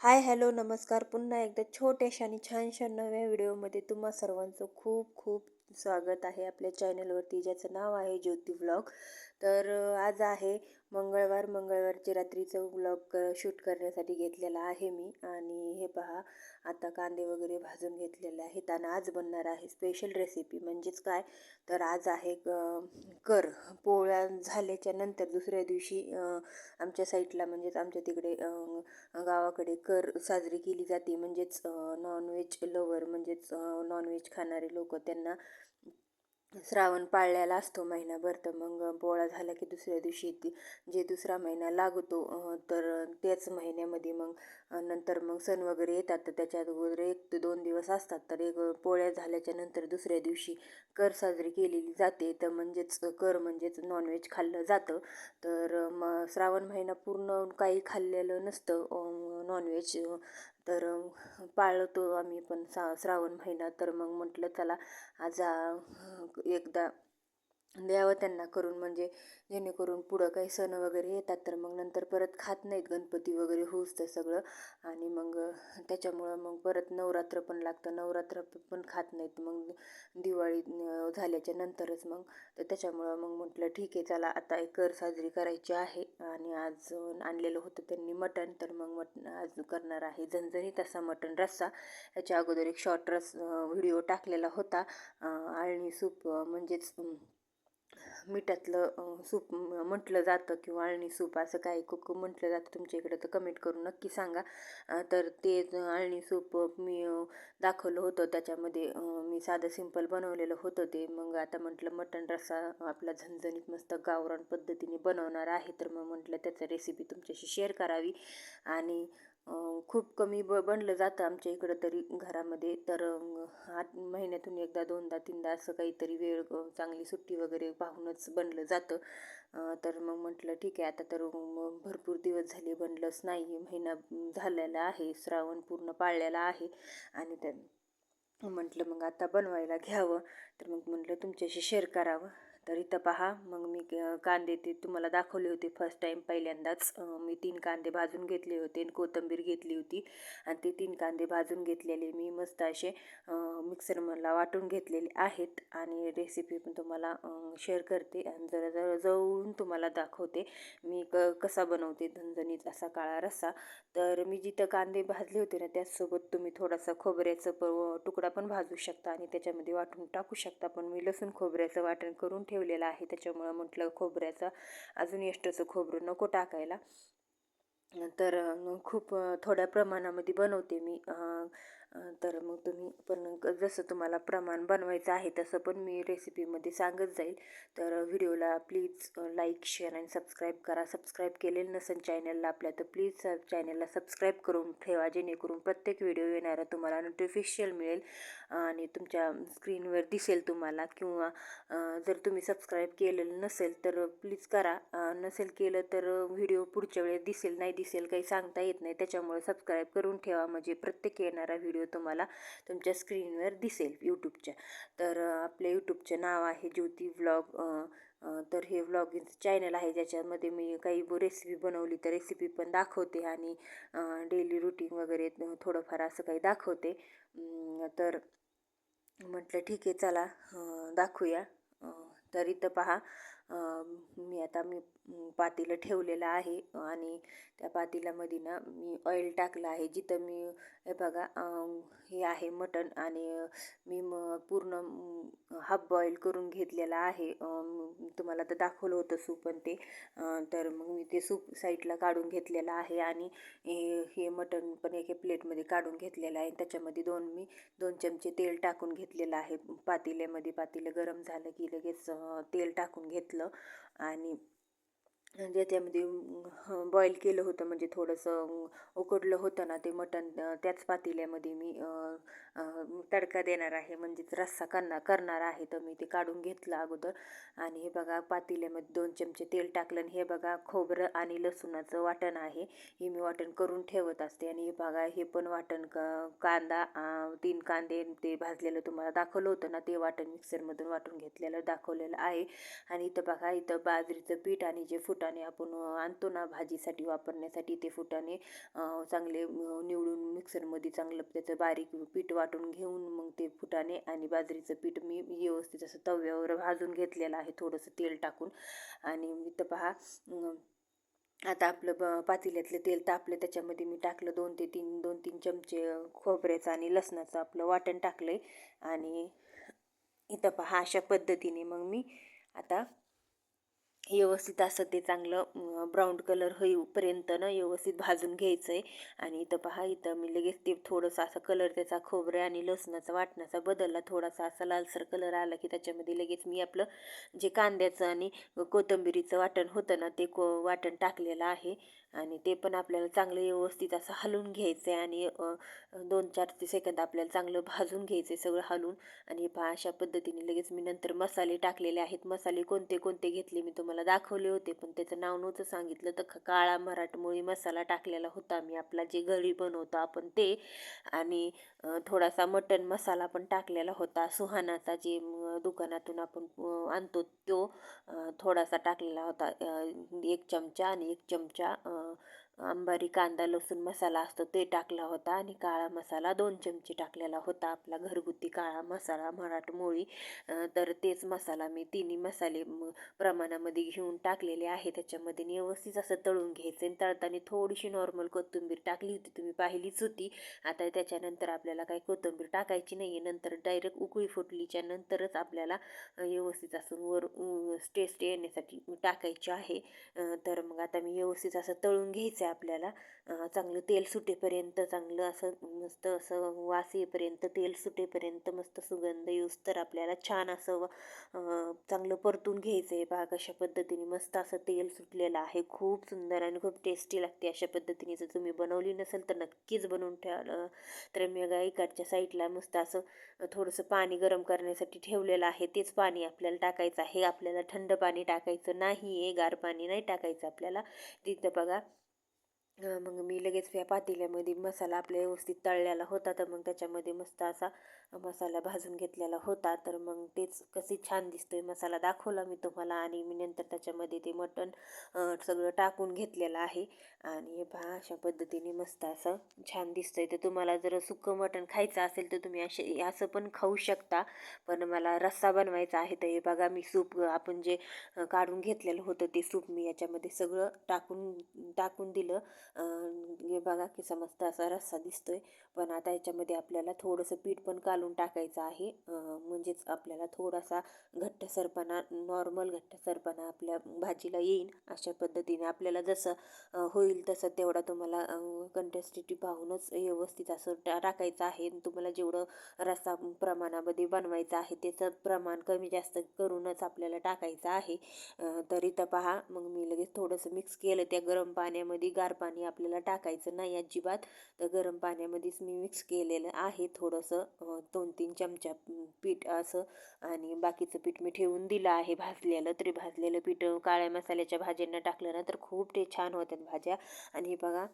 Hi hello नमस्कार. पुन्हा एकदा छोट्याशा आणि छानशा नव्या व्हिडिओमध्ये तुम्हा सर्वांचं खूप खूप स्वागत आहे आपल्या चॅनलवरती ज्याचं नाव आहे ज्योती ब्लॉग तर आज आहे मंगळवार. मंगळवारची रात्रीचं ब्लॉग शूट करण्यासाठी घेतलेला आहे मी. आणि हे पहा आता कांदे वगैरे भाजून घेतलेले आहेत आणि आज बनणार आहे स्पेशल रेसिपी म्हणजेच काय? तर आज आहे कर. पोळ्या झाल्याच्यानंतर दुसऱ्या दिवशी आमच्या साईडला म्हणजेच आमच्या तिकडे गावाकडे कर साजरी केली जाते. म्हणजेच नॉनव्हेज लवर म्हणजेच नॉनव्हेज खाणारे लोक त्यांना श्रावण पाळलेला असतो महिनाभर तर मग पोळा झाला की दुसऱ्या दिवशी ती जे दुसरा महिना लागतो तर त्याच महिन्यामध्ये मग नंतर मग सण वगैरे येतात. तर त्याच्या अगोदर एक ते दोन दिवस असतात. तर एक पोळ्या झाल्याच्यानंतर दुसऱ्या दिवशी कर साजरी केलेली जाते. तर म्हणजेच कर म्हणजेच नॉनव्हेज खाल्लं जातं. तर मग श्रावण महिना पूर्ण काही खाल्लेलं नसतं. नॉनव्हेज तर पाळतो आम्ही पण सा श्रावण महिना तर मग म्हटलं चला आज एकदा द्यावं त्यांना करून म्हणजे जेणेकरून पुढं काही सण वगैरे येतात तर मग नंतर परत खात नाहीत गणपती वगैरे होऊच ते सगळं. आणि मग त्याच्यामुळं मग परत नवरात्र पण लागतं. नवरात्र पण खात नाहीत. मग दिवाळी झाल्याच्या नंतरच मग तर त्याच्यामुळं मग म्हटलं ठीक आहे चला आता एक कर साजरी करायची आहे. आणि आज आणलेलं होतं त्यांनी मटण तर मग मटण आज करणार आहे झणझणीत असा मटण रस्सा. याच्या अगोदर एक शॉर्ट रस व्हिडिओ टाकलेला होता. आळणी सूप म्हणजेच मिठातलं सूप म्हटलं जातं किंवा अळणी सूप असं काही कुक म्हटलं जातं तुमच्या इकडं तर कमेंट करून नक्की सांगा. तर ते आळणी अळणी सूप मी दाखवलं होतं त्याच्यामध्ये मी साधं सिंपल बनवलेलं होतं ते. मग आता म्हटलं मटण रस्सा आपला झणझणीत मस्त गावरान पद्धतीने बनवणार आहे. तर मग म्हटलं त्याचा रेसिपी तुमच्याशी शेअर करावी. आणि खूप कमी ब बनलं जातं आमच्या इकडं तरी घरामध्ये. तर आठ महिन्यातून एकदा दोनदा तीनदा असं काहीतरी वेळ चांगली सुट्टी वगैरे पाहूनच बनलं जातं. तर मग म्हटलं ठीक आहे आता तर मग भरपूर दिवस झाले बनलंच नाही. महिना झालेला आहे श्रावण पूर्ण पाळलेला आहे. आणि त्या म्हटलं मग आता बनवायला घ्यावं. तर मग म्हटलं तुमच्याशी शेअर करावं. तर इथं पहा मग मी कांदे ते तुम्हाला दाखवले होते फर्स्ट टाईम पहिल्यांदाच. मी तीन कांदे भाजून घेतले होते आणि कोथिंबीर घेतली होती. आणि ते तीन कांदे भाजून घेतलेले मी मस्त असे मिक्सर मला वाटून घेतलेले आहेत. आणि रेसिपी पण तुम्हाला शेअर करते आणि जरा जरा जवळून तुम्हाला दाखवते. मी क कसा बनवते झणझणीत असा काळा रस्सा. तर मी जिथं कांदे भाजले होते ना त्याचसोबत तुम्ही थोडासा खोबऱ्याचं प तुकडा पण भाजू शकता आणि त्याच्यामध्ये वाटून टाकू शकता. पण मी लसूण खोबऱ्याचं वाटण करून ठेव ठेवलेलं आहे. त्याच्यामुळं म्हटलं खोबऱ्याचं अजून एक्स्ट्राचं खोबरं नको टाकायला. तर खूप थोड्या प्रमाणामध्ये बनवते मी. अ, तर मग तुम्ही पण जसं तुम्हाला प्रमाण बनवायचं आहे तसं पण मी रेसिपीमध्ये सांगत जाईल. तर व्हिडिओला प्लीज लाईक शेअर आणि सबस्क्राईब करा. सबस्क्राईब केलेलं नसेल चॅनलला आपल्या तर प्लीज चॅनलला सबस्क्राईब करून ठेवा जेणेकरून प्रत्येक व्हिडिओ येणारा तुम्हाला नोटिफिशियल मिळेल. आणि तुमच्या स्क्रीनवर दिसेल तुम्हाला किंवा जर तुम्ही सबस्क्राईब केलेलं नसेल तर प्लीज करा. नसेल केलं तर व्हिडिओ पुढच्या वेळेस दिसेल नाही दिसेल काही सांगता येत नाही. त्याच्यामुळे सबस्क्राईब करून ठेवा. म्हणजे प्रत्येक येणारा व्हिडिओ तुम्हाला तुमच्या स्क्रीनवर दिसेल यूट्यूबच्या तर आपले आपल्या यूट्यूबचं नाव आहे ज्योती व्लॉग तर हे व्लॉगिंग चॅनल आहे ज्याच्यामध्ये मी काही रेसिपी बनवली तर रेसिपी पण दाखवते आणि डेली रुटीन वगैरे थोडंफार असं काही दाखवते. तर म्हटलं ठीक आहे चला दाखवूया. तर इथं पहा मी आता मी पातेलं ठेवलेलं आहे आणि त्या पातेल्यामध्ये ना मी ऑइल टाकलं आहे. जिथं मी हे बघा हे आहे मटण आणि मी म पूर्ण हाफ बॉईल करून घेतलेला आहे. तुम्हाला तर दाखवलं होतं सूप पण ते. तर मग मी ते सूप साईडला काढून घेतलेलं आहे आणि हे हे मटण पण एके प्लेटमध्ये काढून घेतलेलं आहे. त्याच्यामध्ये दोन मी दोन चमचे तेल टाकून घेतलेलं आहे. पातेल्यामध्ये पातेलं गरम झालं की लगेच तेल टाकून घेतलं. आणि म्हणजे ज्याच्यामध्ये बॉईल केलं होतं. म्हणजे थोडंसं उकडलं होतं ना ते मटण त्याच पातेल्यामध्ये मी तडका देणार आहे म्हणजेच रस्सा करणार करणार आहे तर मी ते काढून घेतलं अगोदर. आणि हे बघा पातेल्यामध्ये दोन चमचे तेल टाकलं आणि हे बघा खोबरं आणि लसूणाचं वाटण आहे. हे मी वाटण करून ठेवत असते. आणि हे बघा हे पण वाटण क कांदा तीन कांदे ते भाजलेलं तुम्हाला दाखवलं होतं ना ते वाटण मिक्सरमधून वाटून घेतलेलं दाखवलेलं आहे. आणि इथं बघा इथं बाजरीचं पीठ आणि जे फुटाणे आपण आणतो ना भाजीसाठी वापरण्यासाठी ते फुटाणे चांगले निवडून मिक्सरमध्ये चांगलं त्याचं बारीक पीठ वाट वाटून घेऊन मग ते फुटाणे आणि बाजरीचं पीठ मी व्यवस्थित असं तव्यावर भाजून घेतलेलं आहे. थोडंसं तेल टाकून. आणि इथं पहा आता आपलं ब पातेल्यातलं तेल तापलं. त्याच्यामध्ये मी टाकलं दोन ते तीन दोन तीन चमचे खोबऱ्याचं आणि लसणाचं आपलं वाटण टाकलं आहे आणि इथं पहा अशा पद्धतीने मग मी आता व्यवस्थित असं ते चांगलं ब्राऊन कलर होईपर्यंत ना व्यवस्थित भाजून घ्यायचं आहे आणि इथं पहा इथं मी लगेच ते थोडंसं असं कलर त्याचा खोबरे आणि लसणाचा वाटणाचा बदलला. थोडासा असा लालसर कलर आला की त्याच्यामध्ये लगेच मी आपलं जे कांद्याचं आणि कोथिंबिरीचं वाटण होतं ना ते को वाटण टाकलेलं आहे. आणि ते पण आपल्याला चांगलं व्यवस्थित असं हलवून घ्यायचं आहे आणि दोन चार ते सेकंद आपल्याला चांगलं भाजून घ्यायचं आहे सगळं हलवून. आणि पहा अशा पद्धतीने लगेच मी नंतर मसाले टाकलेले आहेत. मसाले कोणते कोणते घेतले मी तुम्हाला दाखवले होते पण त्याचं नाव नव्हतं सांगितलं. तर काळा मराठमोळी मसाला टाकलेला होता मी आपला जे घरी बनवतो आपण ते. आणि थोडासा मटन मसाला पण टाकलेला होता. सुहानाचा जे दुकानातून आपण आणतो तो थोडासा टाकलेला होता. एक चमचा आणि एक चमचा uh, अंबारी कांदा लसूण मसाला असतो ते टाकला होता आणि काळा मसाला दोन चमचे टाकलेला होता. आपला घरगुती काळा मसाला मराठमोळी तर तेच मसाला मी तिन्ही मसाले प्रमाणामध्ये घेऊन टाकलेले आहे. त्याच्यामध्ये व्यवस्थित असं तळून घ्यायचं आणि तळताना थोडीशी नॉर्मल कोथिंबीर टाकली होती. तुम्ही पाहिलीच होती. आता त्याच्यानंतर आपल्याला काही कोथिंबीर टाकायची नाही आहे नंतर डायरेक्ट उकळी फुटलीच्या नंतरच आपल्याला व्यवस्थित असून वर टेस्ट येण्यासाठी टाकायची आहे. तर मग आता मी व्यवस्थित असं तळून घ्यायचं आहे आपल्याला चांगलं तेल सुटेपर्यंत चांगलं असं मस्त असं वास येईपर्यंत तेल सुटेपर्यंत मस्त सुगंध येऊस तर आपल्याला छान असं चांगलं परतून घ्यायचं आहे पहा कशा पद्धतीने. मस्त असं तेल सुटलेलं आहे. खूप सुंदर आणि खूप टेस्टी लागते अशा पद्धतीने. जर तुम्ही बनवली नसेल तर नक्कीच बनवून ठेवा तर मी इकडच्या साईडला मस्त असं थोडंसं पाणी गरम करण्यासाठी ठेवलेलं आहे. तेच पाणी आपल्याला टाकायचं आहे. आपल्याला थंड पाणी टाकायचं नाही आहे गार पाणी नाही टाकायचं आपल्याला. तिथं बघा मग मी लगेच या पातेल्यामध्ये मसाला आपल्या व्यवस्थित तळलेला होता तर मग त्याच्यामध्ये मस्त असा मसाला भाजून घेतलेला होता. तर मग तेच कसे छान दिसतोय मसाला दाखवला मी तुम्हाला आणि मी नंतर त्याच्यामध्ये ते मटण सगळं टाकून घेतलेलं आहे. आणि हे पहा अशा पद्धतीने मस्त असं छान दिसतंय. तर तुम्हाला जर सुकं मटण खायचं असेल तर तुम्ही असे असं पण खाऊ शकता. पण मला रस्सा बनवायचा आहे तर हे बघा मी सूप आपण जे काढून घेतलेलं होतं ते सूप मी याच्यामध्ये सगळं टाकून टाकून दिलं. बघा की समजतं असा रस्सा दिसतोय. पण आता याच्यामध्ये आपल्याला थोडंसं पीठ पण कालून टाकायचं आहे. म्हणजेच आपल्याला थोडासा घट्टसरपणा नॉर्मल घट्टसरपणा आपल्या भाजीला येईल अशा पद्धतीने आपल्याला जसं होईल तसं तेवढा तुम्हाला कंटेस्टिटी पाहूनच व्यवस्थित असं टा टाकायचं आहे. तुम्हाला जेवढं रस्सा प्रमाणामध्ये बनवायचं आहे त्याचं प्रमाण कमी जास्त करूनच आपल्याला टाकायचं आहे. तर इथं पहा मग मी लगेच थोडंसं मिक्स केलं त्या गरम पाण्यामध्ये गार पाणी आपल्याला टाकायचं नाही अजिबात. तर गरम पाण्यामध्येच मी मिक्स केलेलं आहे थोडंसं दोन तीन चमचा पीठ असं. आणि बाकीचं पीठ मी ठेवून दिलं आहे भाजलेलं. तरी भाजलेलं पीठ काळ्या मसाल्याच्या भाज्यांना टाकलं ना तर खूप ते छान होतात भाज्या. आणि बघा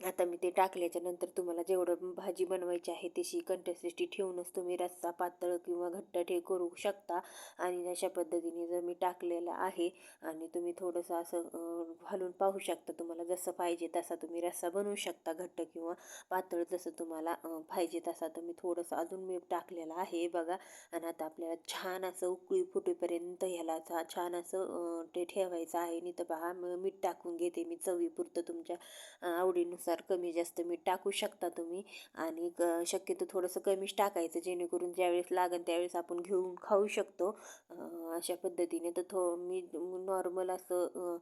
आता मी ते टाकल्याच्या नंतर तुम्हाला जेवढं भाजी बनवायची आहे तशी कंटेस्टिटी ठेवूनच तुम्ही रस्सा पातळ किंवा घट्ट ठे करू शकता. आणि अशा पद्धतीने जर मी टाकलेलं आहे आणि तुम्ही थोडंसं असं घालून पाहू शकता तुम्हाला जसं पाहिजे तसा तुम्ही रस्सा बनवू शकता. घट्ट किंवा पातळ जसं तुम्हाला पाहिजे तसा तुम्ही थोडंसं अजून मी टाकलेलं आहे बघा. आणि आता आपल्याला छान असं उकळी फुटेपर्यंत ह्याला छान असं ते ठेवायचं आहे. नाही तर पहा मीठ टाकून घेते मी चवीपुरतं तुमच्या आवडीनुसार. नुसार कमी जास्त मीठ टाकू शकता तुम्ही. आणि क शक्यतो थोडंसं कमीच टाकायचं जेणेकरून ज्यावेळेस लागेल त्यावेळेस आपण घेऊन खाऊ शकतो. अशा पद्धतीने तर थो मी नॉर्मल असं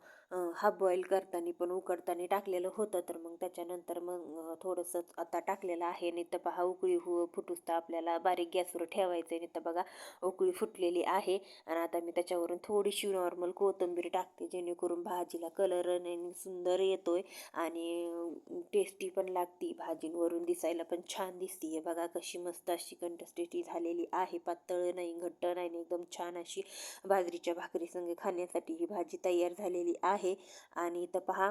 हाफ बॉईल करताना पण उकडताना टाकलेलं होतं तर मग त्याच्यानंतर मग थोडंसं आता टाकलेलं आहे. नाही तर पहा उकळी हो फुटूसता आपल्याला बारीक गॅसवर ठेवायचं आहे नाही तर बघा उकळी फुटलेली आहे. आणि आता मी त्याच्यावरून थोडीशी नॉर्मल कोथिंबीर टाकते जेणेकरून भाजीला कलर सुंदर येतोय. आणि टेस्टी पण लागती. भाजींवरून दिसायला पण छान दिसती. आहे बघा कशी मस्त अशी कंटस्टेटी झालेली आहे. पातळ नाही घट्ट नाही एकदम छान अशी बाजरीच्या भाकरी संग खाण्यासाठी ही भाजी तयार झालेली आहे. आणि इथं पहा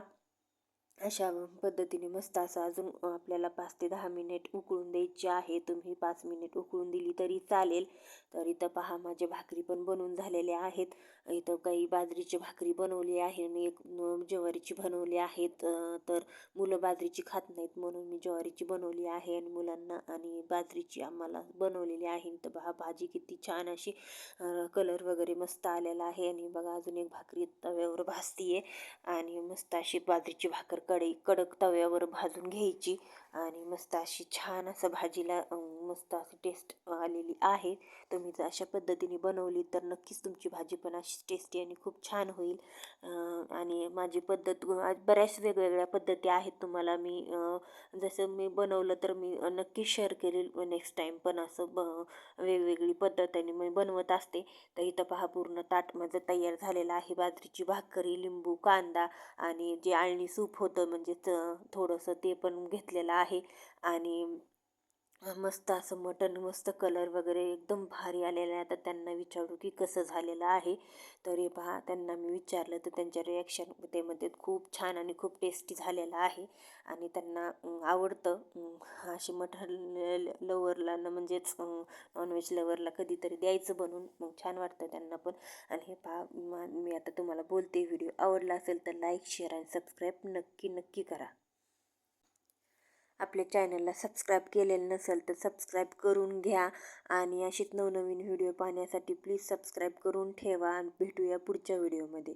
अशा पद्धतीने मस्त असं अजून आपल्याला पाच ते दहा मिनिट उकळून द्यायची आहे. तुम्ही पाच मिनिट उकळून दिली तरी चालेल. तर इथं पहा माझे भाकरी पण बनवून झालेल्या आहेत. इथं काही बाजरीची भाकरी बनवली आहे आणि एक ज्वारीची बनवली आहेत. तर मुलं बाजरीची खात नाहीत म्हणून मी ज्वारीची बनवली आहे आणि मुलांना आणि बाजरीची आम्हाला बनवलेली आहे. तर पहा भाजी किती छान अशी कलर वगैरे मस्त आलेला आहे. आणि बघा अजून एक भाकरी तव्यावर भाजती आहे आणि मस्त अशी बाजरीची भाकर कढई कडक तव्यावर भाजून घ्यायची. आणि मस्त अशी छान असं भाजीला मस्त अशी टेस्ट आलेली आहे. तुम्ही जर अशा पद्धतीने बनवली तर नक्कीच तुमची भाजी पण अशी टेस्टी आणि खूप छान होईल. आणि माझी पद्धत बऱ्याच वेगवेगळ्या पद्धती आहेत तुम्हाला मी जसं मी बनवलं तर मी नक्कीच शेअर करेल नेक्स्ट टाईम पण असं ब वेगवेगळी पद्धतीने मी बनवत असते. तर इथं पहा पूर्ण ताट माझं तयार झालेलं आहे. बाजरीची भाकरी लिंबू कांदा आणि जे आळणी सूप होतं म्हणजेच थोडंसं ते पण घेतलेलं आहे आहे. आणि मस्त असं मटन मस्त कलर वगैरे एकदम भारी आलेलं आहे. आता त्यांना विचारू की कसं झालेलं आहे. तरी पहा त्यांना मी विचारलं तर त्यांच्या रिॲक्शन ते म्हणते खूप छान आणि खूप टेस्टी झालेलं आहे. आणि त्यांना आवडतं. अशी मटन लवरला म्हणजेच नॉनव्हेज लवरला कधीतरी द्यायचं बनवून मग छान वाटतं त्यांना पण. आणि हे पहा मी आता तुम्हाला बोलते व्हिडिओ आवडला असेल तर लाईक शेअर आणि सबस्क्राईब नक्की नक्की करा. आपल्या चॅनलला सबस्क्राईब केलेलं नसेल तर सबस्क्राईब करून घ्या आणि अशीच नवनवीन व्हिडिओ पाहण्यासाठी प्लीज सबस्क्राईब करून ठेवा. आणि भेटूया पुढच्या व्हिडिओमध्ये.